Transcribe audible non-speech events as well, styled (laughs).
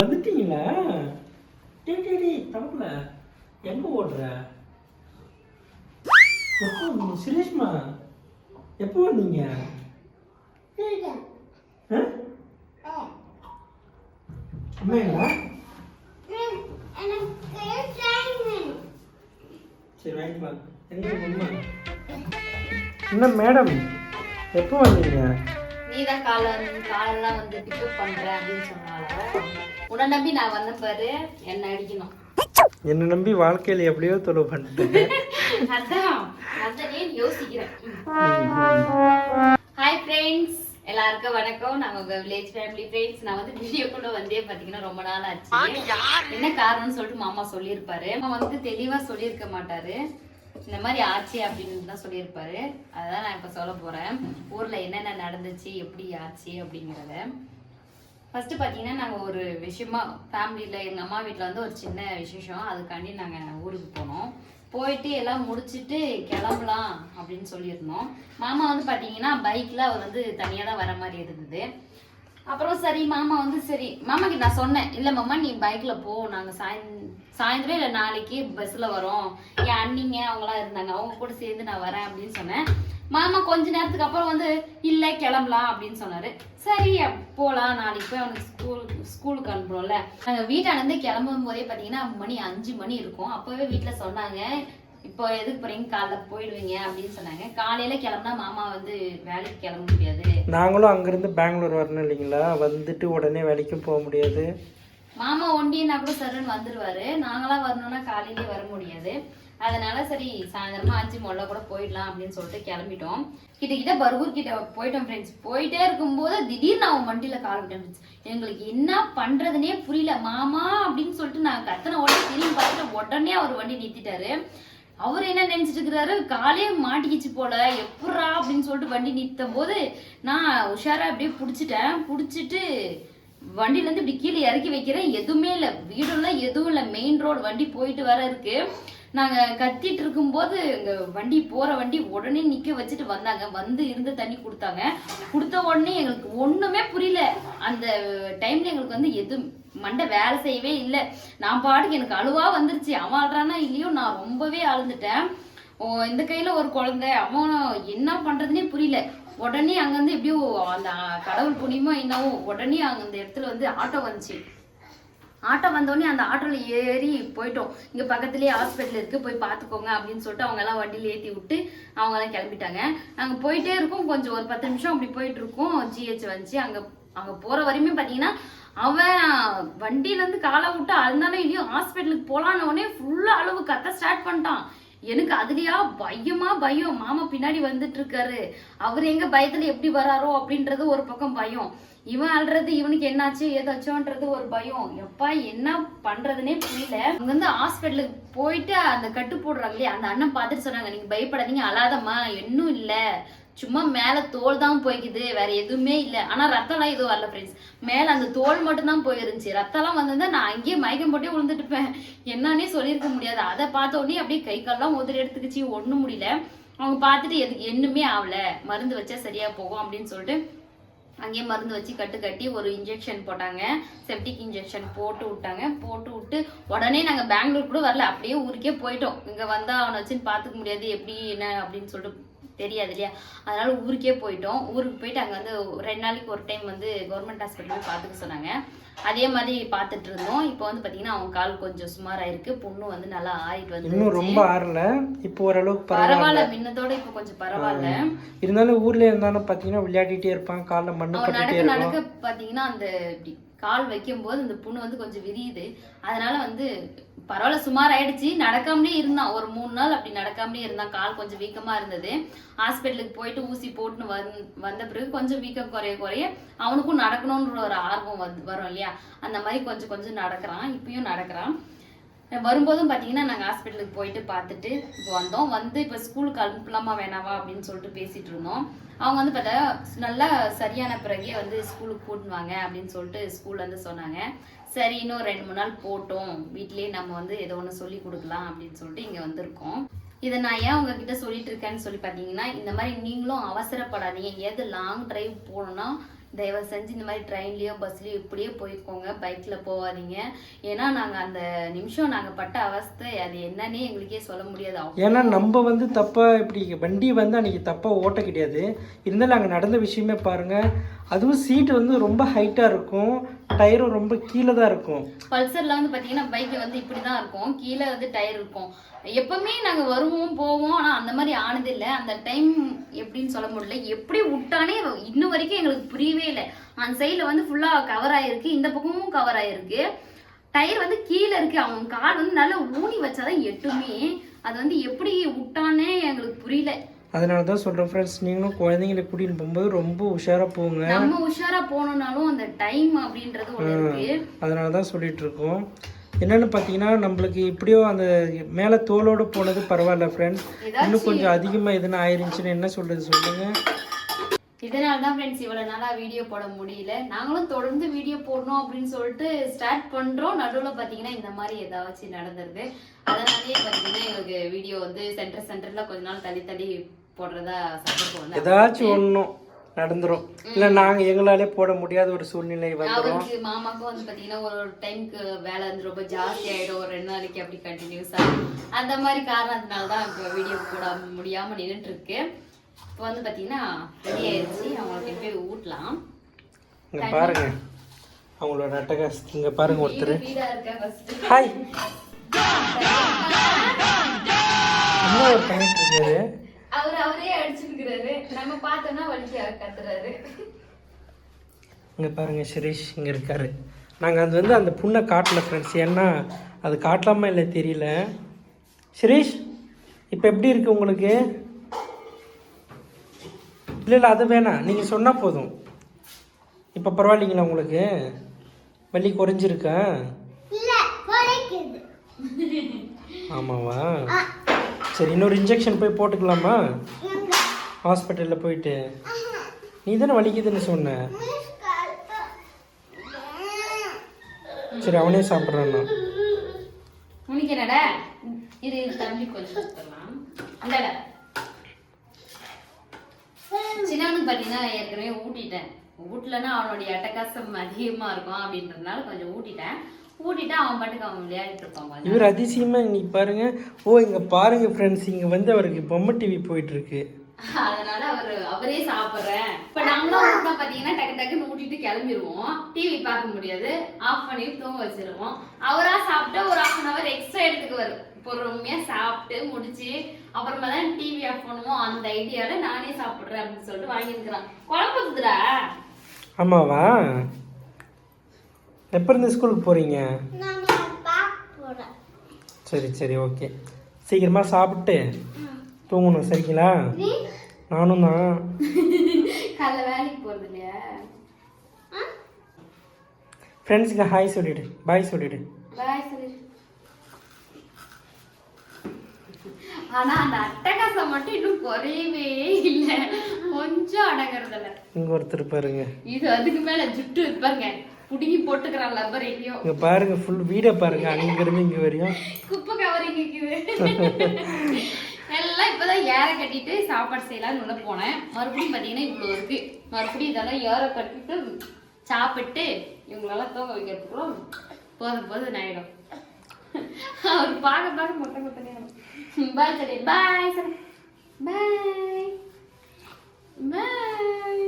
வந்துட்டீங்களா? டே டே டே தம்பல எங்க ஓடுற? எப்போ வந்தீங்க? சுரேஷ்மா எப்போ வந்தீங்க? ஆ? அம்மாங்களா? சரி வாங்கிக்கலாம். எங்க அம்மா என்ன மேடம்? எப்போ வந்தீங்க? தான் காலை காலெல்லாம் வந்து பிக்கப் பண்ற அப்படின்னு சொன்னால. உன்னை நம்பி நான் வந்த பாரு என்ன அடிக்கணும். என்னை நம்பி வாழ்க்கையில் எப்படியோ தொலை பண்ணிட்டேன். (laughs) அதான் அதான் யோசிக்கிறேன்? ஹாய் ஃப்ரெண்ட்ஸ் எல்லாருக்கும் வணக்கம். நாங்க உங்க வில்லேஜ் ஃபேமிலி ஃப்ரெண்ட்ஸ் நான் வந்து வீடியோ கூட வந்தே பாத்தீங்கன்னா ரொம்ப நாள் ஆச்சு. என்ன காரணம்னு சொல்லிட்டு மாமா சொல்லியிருப்பாரு. மாமா வந்து தெளிவா சொல்லியிருக்க மாட்டாரு. இந்த மாதிரி ஆச்சு அப்படின்னு தான் சொல்லியிருப்பாரு. அதான் நான் இப்போ சொல்ல போறேன். ஊர்ல என்னென்ன நடந்துச்சு எப்படி ஆச்சு அப்படிங்கிறத. ஃபர்ஸ்ட் பார்த்தீங்கன்னா நாங்கள் ஒரு விஷயமா ஃபேமிலியில் எங்கள் அம்மா வீட்டில் வந்து ஒரு சின்ன விசேஷம். அதுக்காண்டி நாங்கள் ஊருக்கு போனோம். போயிட்டு எல்லாம் முடிச்சுட்டு கிளம்பலாம் அப்படின்னு சொல்லியிருந்தோம். மாமா வந்து பார்த்தீங்கன்னா பைக்கில் அவர் வந்து தனியாக தான் வர மாதிரி இருந்தது. அப்புறம் சரி மாமா வந்து சரி மாமாக்கு நான் சொன்னேன் இல்லை மாமா நீ பைக்கில் போ. நாங்கள் சாயந் சாயந்தரம் இல்லை நாளைக்கு பஸ்ஸில் வரோம். என் அண்ணிங்க அவங்களாம் இருந்தாங்க. அவங்க கூட சேர்ந்து நான் வரேன் அப்படின்னு சொன்னேன். மாமா கொஞ்ச நேரத்துக்கு அப்புறம் வந்து இல்லை கிளம்பலாம் அப்படின்னு சொன்னார். சரி போகலாம் நாளைக்கு போய் அவனுக்கு ஸ்கூல் ஸ்கூலுக்கு அனுப்புறோம்ல. நாங்கள் வீட்டானந்து கிளம்பும் போதே பார்த்தீங்கன்னா மணி அஞ்சு மணி இருக்கும். அப்போவே வீட்டில் சொன்னாங்க இப்போ எதுக்கு போறீங்க? காலைல போயிடுவீங்க அப்படின்னு சொன்னாங்க. காலையில கிளம்புனா மாமா வந்து வேலைக்கு கிளம்ப முடியாது. நாங்களும் அங்கேருந்து பெங்களூர் வரணும் இல்லைங்களா? வந்துட்டு உடனே வேலைக்கும் போக முடியாது. மாமா ஒண்டின்னா கூட சருன்னு வந்துருவாரு. நாங்களாம் வரணும்னா காலையிலேயே வர முடியாது. அதனால சரி சாயந்தரமா அஞ்சு மொல்ல கூட போயிடலாம் அப்படின்னு சொல்லிட்டு கிளம்பிட்டோம். கிட்ட கிட்ட பர்கூர் கிட்ட போயிட்டோம் ஃப்ரெண்ட்ஸ் போயிட்டே இருக்கும்போது திடீர்னு அவன் வண்டியில கால் விட்டேன் ஃப்ரெண்ட்ஸ் எங்களுக்கு என்ன பண்றதுனே புரியல. மாமா அப்படின்னு சொல்லிட்டு நான் கத்தனை உடனே திரும்பி பார்த்துட்டு உடனே அவர் வண்டி நிறுத்திட்டாரு. அவர் என்ன நினைச்சிட்டு இருக்கிறாரு? காலே மாட்டிக்கிச்சு போல. எப்படா அப்படின்னு சொல்லிட்டு வண்டி நிறுத்தும் போது நான் உஷாரா அப்படியே புடிச்சிட்டேன். புடிச்சிட்டு வண்டில இருந்து இப்படி கீழே இறக்கி வைக்கிறேன். எதுவுமே இல்லை. வீடுல எதுவும் இல்லை. மெயின் ரோடு வண்டி போயிட்டு வர இருக்கு. நாங்க கத்திட்டு இருக்கும்போது இங்க வண்டி போற வண்டி உடனே நிக்க வச்சுட்டு வந்தாங்க. வந்து இருந்து தண்ணி கொடுத்தாங்க. கொடுத்த உடனே எங்களுக்கு ஒண்ணுமே புரியல. அந்த டைம்ல எங்களுக்கு வந்து எது மண்டை வேலை செய்யவே இல்லை. நான் பாட்டுக்கு எனக்கு அழுவா வந்துருச்சு. அவன் அழுறானா இல்லையோ? நான் ரொம்பவே அழுந்துட்டேன். ஓ, இந்த கையில ஒரு குழந்தை. அவன் என்ன பண்றதுனே புரியல. உடனே அங்கேருந்து எப்படியோ அந்த கடவுள் புண்ணியமா என்னவோ உடனே அங்கே அந்த இடத்துல வந்து ஆட்டோ வந்துச்சு. ஆட்டோ வந்தோடனே அந்த ஆட்டோவில் ஏறி போயிட்டோம். இங்கே பக்கத்துலேயே ஹாஸ்பிட்டல் இருக்குது போய் பார்த்துக்கோங்க அப்படின்னு சொல்லிட்டு அவங்க எல்லாம் ஏற்றி விட்டு அவங்க எல்லாம் கிளம்பிட்டாங்க. நாங்கள் போயிட்டே இருக்கோம். கொஞ்சம் ஒரு பத்து நிமிஷம் அப்படி போயிட்டு இருக்கோம். ஜிஹெச் வந்துச்சு. அங்கே அங்கே போகிற வரையுமே பார்த்தீங்கன்னா அவன் வண்டியிலேருந்து காலை விட்டு அதனால இனியும் ஹாஸ்பிட்டலுக்கு போகலான்னு உடனே ஃபுல்லாக அளவு கத்த ஸ்டார்ட் பண்ணிட்டான். எனக்கு அதுலயா பயமா பயம். மாமா பின்னாடி வந்துட்டு இருக்காரு அவர் எங்க பயத்துல எப்படி வராரோ அப்படின்றது ஒரு பக்கம் பயம். இவன் அல்றது இவனுக்கு என்னாச்சு ஏதாச்சோன்றது ஒரு பயம். எப்பா என்ன பண்றதுனே புரியல. அங்க வந்து ஹாஸ்பிட்டலுக்கு போயிட்டு அந்த கட்டு போடுறாங்க இல்லையா? அந்த அண்ணன் பார்த்துட்டு சொன்னாங்க நீங்க பயப்படாதீங்க அழாதம்மா இன்னும் இல்ல. சும்மா மேல தோல் தான் போய்க்குது வேற எதுவுமே இல்ல. ஆனா ரத்தம்லாம் எதுவும் வரல ஃப்ரெண்ட்ஸ் மேல அந்த தோல் மட்டும் தான் போயிருந்துச்சு. ரத்தம்லாம் வந்திருந்தா நான் அங்கேயே மயக்கம் போட்டே விழுந்துட்டுப்பேன். என்னன்னே சொல்லியிருக்க முடியாது. அதை பார்த்த உடனே அப்படியே கை கால்லாம் உதறி எடுத்துக்கிச்சு. ஒண்ணும் முடியல. அவங்க பார்த்துட்டு எதுக்கு என்னமே ஆகல மருந்து வச்சா சரியா போகும் அப்படின்னு சொல்லிட்டு அங்கேயே மருந்து வச்சு கட்டு கட்டி ஒரு இன்ஜெக்ஷன் போட்டாங்க. செப்டிக் இன்ஜெக்ஷன் போட்டு விட்டாங்க. போட்டு விட்டு உடனே நாங்கள் பெங்களூர் கூட வரல. அப்படியே ஊருக்கே போயிட்டோம். இங்கே வந்தால் அவனை வச்சுன்னு பார்த்துக்க முடியாது. எப்படி என்ன அப்படின்னு சொல்லிட்டு தெரியாது இல்லையா அதனால ஊருக்கே போயிட்டோம். ஊருக்கு போயிட்டு அங்கே வந்து ரெண்டு நாளைக்கு ஒரு டைம் வந்து கவர்மெண்ட் ஹாஸ்பிட்டல் பார்த்துக்க சொன்னாங்க. அதே மாதிரி பார்த்துட்டு இருந்தோம். இப்போ வந்து பார்த்தீங்கன்னா அவன் கால் கொஞ்சம் சுமாராக இருக்கு பொண்ணு வந்து நல்லா ஆறிட்டு வந்து இன்னும் ரொம்ப ஆறல. இப்போ ஓரளவுக்கு பரவாயில்ல. முன்னதோட இப்போ கொஞ்சம் பரவாயில்ல. இருந்தாலும் ஊர்ல இருந்தாலும் பார்த்தீங்கன்னா விளையாடிட்டே இருப்பான். காலைல மண்ணு நடக்க நடக்க பாத்தீங்கன்னா அந்த இப்படி கால் வைக்கும் போது அந்த புண்ணு வந்து கொஞ்சம் விரியுது. அதனால வந்து பரவாயில்ல சுமார் ஆயிடுச்சு நடக்காமலே இருந்தான். ஒரு மூணு நாள் அப்படி நடக்காமலே இருந்தான். கால் கொஞ்சம் வீக்கமா இருந்தது. ஹாஸ்பிட்டலுக்கு போயிட்டு ஊசி போட்டுன்னு வந் வந்த பிறகு கொஞ்சம் வீக்கம் குறைய குறைய அவனுக்கும் நடக்கணுன்ற ஒரு ஆர்வம் வந்து வரும் இல்லையா? அந்த மாதிரி கொஞ்சம் கொஞ்சம் நடக்கிறான். இப்பயும் நடக்கிறான். வரும்போதும் பார்த்தீங்கன்னா நாங்கள் ஹாஸ்பிட்டலுக்கு போயிட்டு பார்த்துட்டு இப்போ வந்தோம். வந்து இப்போ ஸ்கூலுக்கு அனுப்பலாமா வேணாவா அப்படின்னு சொல்லிட்டு பேசிட்டு இருந்தோம். அவங்க வந்து பார்த்தா நல்லா சரியான பிறகே வந்து ஸ்கூலுக்கு கூட்டுவாங்க அப்படின்னு சொல்லிட்டு ஸ்கூல்ல இருந்து சொன்னாங்க. சரி இன்னும் ரெண்டு மூணு நாள் போட்டோம். வீட்லேயே நம்ம வந்து ஏதோ ஒன்று சொல்லி கொடுக்கலாம் அப்படின்னு சொல்லிட்டு இங்கே வந்திருக்கோம். இதை நான் ஏன் உங்ககிட்ட சொல்லிட்டு இருக்கேன்னு சொல்லி பார்த்தீங்கன்னா இந்த மாதிரி நீங்களும் அவசரப்படாதீங்க. எது லாங் டிரைவ் போகணும்னா தயவு செஞ்சு இந்த மாதிரி ட்ரெயின்லேயோ பஸ்லேயோ இப்படியே போய்க்கோங்க. பைக்கில் போகாதீங்க. ஏன்னா நாங்கள் அந்த நிமிஷம் நாங்கள் பட்ட அவஸ்தை அது என்னன்னே எங்களுக்கே சொல்ல முடியாது. ஏன்னா நம்ம வந்து தப்பாக இப்படி வண்டி வந்து அன்றைக்கி தப்பாக ஓட்ட கிடையாது. இருந்தாலும் அங்கே நடந்த விஷயமே பாருங்கள் அதுவும் சீட்டு வந்து ரொம்ப ஹைட்டாக இருக்கும். டயரும் ரொம்ப கீழே தான் இருக்கும். பல்சர்ல வந்து பாத்தீங்கன்னா பைக் வந்து இப்படி தான் இருக்கும். கீழே வந்து டயர் இருக்கும். எப்பவுமே நாங்க வருவோம் போவோம். ஆனா அந்த மாதிரி ஆனது இல்ல. அந்த டைம் எப்படின்னு சொல்ல முடியல. எப்படி விட்டானே இன்னும் வரைக்கும் எங்களுக்கு புரியவே இல்லை. அந்த சைடுல வந்து ஃபுல்லா கவர் ஆயிருக்கு. இந்த பக்கமும் கவர் ஆயிருக்கு. டயர் வந்து கீழே இருக்கு. அவன் கால் வந்து நல்லா ஊனி வச்சாதான் எட்டுமே. அது வந்து எப்படி விட்டானே எங்களுக்கு புரியல. அதனால தான் சொல்கிறேன் ஃப்ரெண்ட்ஸ் நீங்களும் குழந்தைங்களை கூட்டிகிட்டு போகும்போது ரொம்ப உஷாராக போங்க. நம்ம உஷாரா போனோம்னாலும் அந்த டைம் அப்படின்றது அதனால தான் சொல்லிட்டு இருக்கோம். என்னன்னு பார்த்தீங்கன்னா நம்மளுக்கு இப்படியோ அந்த மேலே தோலோடு போனது பரவாயில்ல ஃப்ரெண்ட்ஸ் இன்னும் கொஞ்சம் அதிகமாக எதுனா ஆயிருந்துச்சுன்னு என்ன சொல்கிறது சொல்லுங்கள் இதனால தான் ஃப்ரெண்ட்ஸ் இவ்வளோ நாளாக வீடியோ போட முடியல. நாங்களும் தொடர்ந்து வீடியோ போடணும் அப்படின்னு சொல்லிட்டு ஸ்டார்ட் பண்ணுறோம் நடுவில் பார்த்தீங்கன்னா இந்த மாதிரி ஏதாச்சும் நடந்துருது அதனாலேயே பார்த்தீங்கன்னா எங்களுக்கு வீடியோ வந்து சென்டர் சென்டரில் கொஞ்ச நாள் தள்ளி தள்ளி போடுறதா சப்போர்ட் வந்து ஏதாச்சும் ஒன்றும் நடந்துரும். இல்லை நாங்கள் எங்களாலே போட முடியாத ஒரு சூழ்நிலை வந்துடும் அவருக்கு மாமாக்கும் வந்து பார்த்தீங்கன்னா ஒரு டைம்க்கு வேலை வந்து ரொம்ப ஜாஸ்தி ஆகிடும் ஒரு ரெண்டு நாளைக்கு அப்படி கண்டினியூஸா அந்த மாதிரி காரணத்தினால தான் இப்போ வீடியோ போட முடியாமல் நின்றுட்டு இருக்கு இப்போ வந்து பார்த்தீங்கன்னா ரெடி ஆயிடுச்சு அவங்களுக்கு போய் ஊட்டலாம். இங்கே பாருங்க. அவங்களோட அட்டகாஸ் இங்கே பாருங்க ஒருத்தர். ஹாய் ஒரு பண்ணிட்டு இருக்காரு அவர் அவரே அடிச்சுக்கிறாரு நம்ம பார்த்தோம்னா வலிக்க கத்துறாரு. இங்கே பாருங்க சுரேஷ் இங்கே இருக்காரு. நாங்கள் அது வந்து அந்த புண்ணை காட்டல ஃப்ரெண்ட்ஸ் ஏன்னா அது காட்டலாமா இல்லை தெரியல. சுரேஷ் இப்போ எப்படி இருக்கு உங்களுக்கு? இல்லை இல்லை அது வேணாம். நீங்கள் சொன்னால் போதும். இப்போ பரவாயில்லைங்களா உங்களுக்கு? வலி குறைஞ்சிருக்கா? ஆமாவா? சரி இன்னொரு இன்ஜெக்ஷன் போய் போட்டுக்கலாமா? ஹாஸ்பிட்டலில் போயிட்டு. நீ தானே வலிக்குதுன்னு சொன்ன. சரி அவனே சாப்பிட்றான் உனக்கு என்னடா? இது தம்பி கொஞ்சம் கொடுத்துடலாம் சின்னவனுக்கு பார்த்தீங்கன்னா ஏற்கனவே ஊட்டிட்டேன். ஊட்டலன்னா அவனுடைய அட்டகாசம் அதிகமாக இருக்கும் அப்படின்றதுனால கொஞ்சம் ஊட்டிட்டேன். ஊட்டிட்டு அவன் பாட்டுக்கு அவன் விளையாடிட்டு இருப்பான் இவர் அதிசயமாக இன்னைக்கு பாருங்க. ஓ இங்கே பாருங்க ஃப்ரெண்ட்ஸ் இங்கே வந்து அவருக்கு பொம்மை டிவி போயிட்டு இருக்கு அதனால அவர் அவரே சாப்பிடுறேன். இப்ப நாங்களும் ஊட்டினா பாத்தீங்கன்னா டக்கு டக்குன்னு ஊட்டிட்டு கிளம்பிடுவோம் டிவி பார்க்க முடியாது. ஆஃப் பண்ணி தூங்க வச்சிருவோம். அவரா சாப்பிட்டு ஒரு ஹாஃப் அன் அவர் எக்ஸ்ட்ரா எடுத்துக்குவாரு. பொறுமையா சாப்பிட்டு முடிச்சு அப்புறமா தான் டிவி ஆஃப் பண்ணுவோம். அந்த ஐடியால நானே சாப்பிடுறேன் அப்படின்னு சொல்லிட்டு வாங்கியிருக்கிறான். குழம்பு இருக்குதுடா ஆமாவா? எப்போ இருந்து ஸ்கூலுக்கு போகிறீங்க சரி சரி ஓகே. சீக்கிரமாக சாப்பிட்டு தூங்கணும் சரிங்களா? நானும் தான். காலைல வேலைக்கு போறது இல்லையா ஃப்ரெண்ட்ஸுக்கு ஹாய் சொல்லிடு. பாய் சொல்லிடு. பாய் சொல்லி. ஆனா அந்த அட்டகாசம் மட்டும் இன்னும் குறையவே இல்லை. கொஞ்சம் அடங்குறதில்ல. இங்கே ஒருத்தர் பாருங்க இது அதுக்கு மேல ஜுட்டு பாருங்க புடுங்கி போட்டுக்கிறான் லப்பர் எங்கேயோ. இங்க பாருங்க ஃபுல் வீட பாருங்க அங்க இருந்து இங்க வரையும். குப்பை கவர் இங்க இருக்குது. எல்லாம் இப்பதான் ஏற கட்டிட்டு சாப்பாடு செய்யலாம்னு உள்ள போனேன். மறுபடியும் பாத்தீங்கன்னா இவ்வளவு இருக்கு. மறுபடியும் இதெல்லாம் ஏற கட்டிட்டு சாப்பிட்டு இவங்களால தூங்க வைக்கிறதுக்குள்ள போதும் போதும் நாயிடும் அவர் பார்க்க பார்க்க மொட்டை மொட்டை பாய் சரி பாய் சரி பாய். பாய்.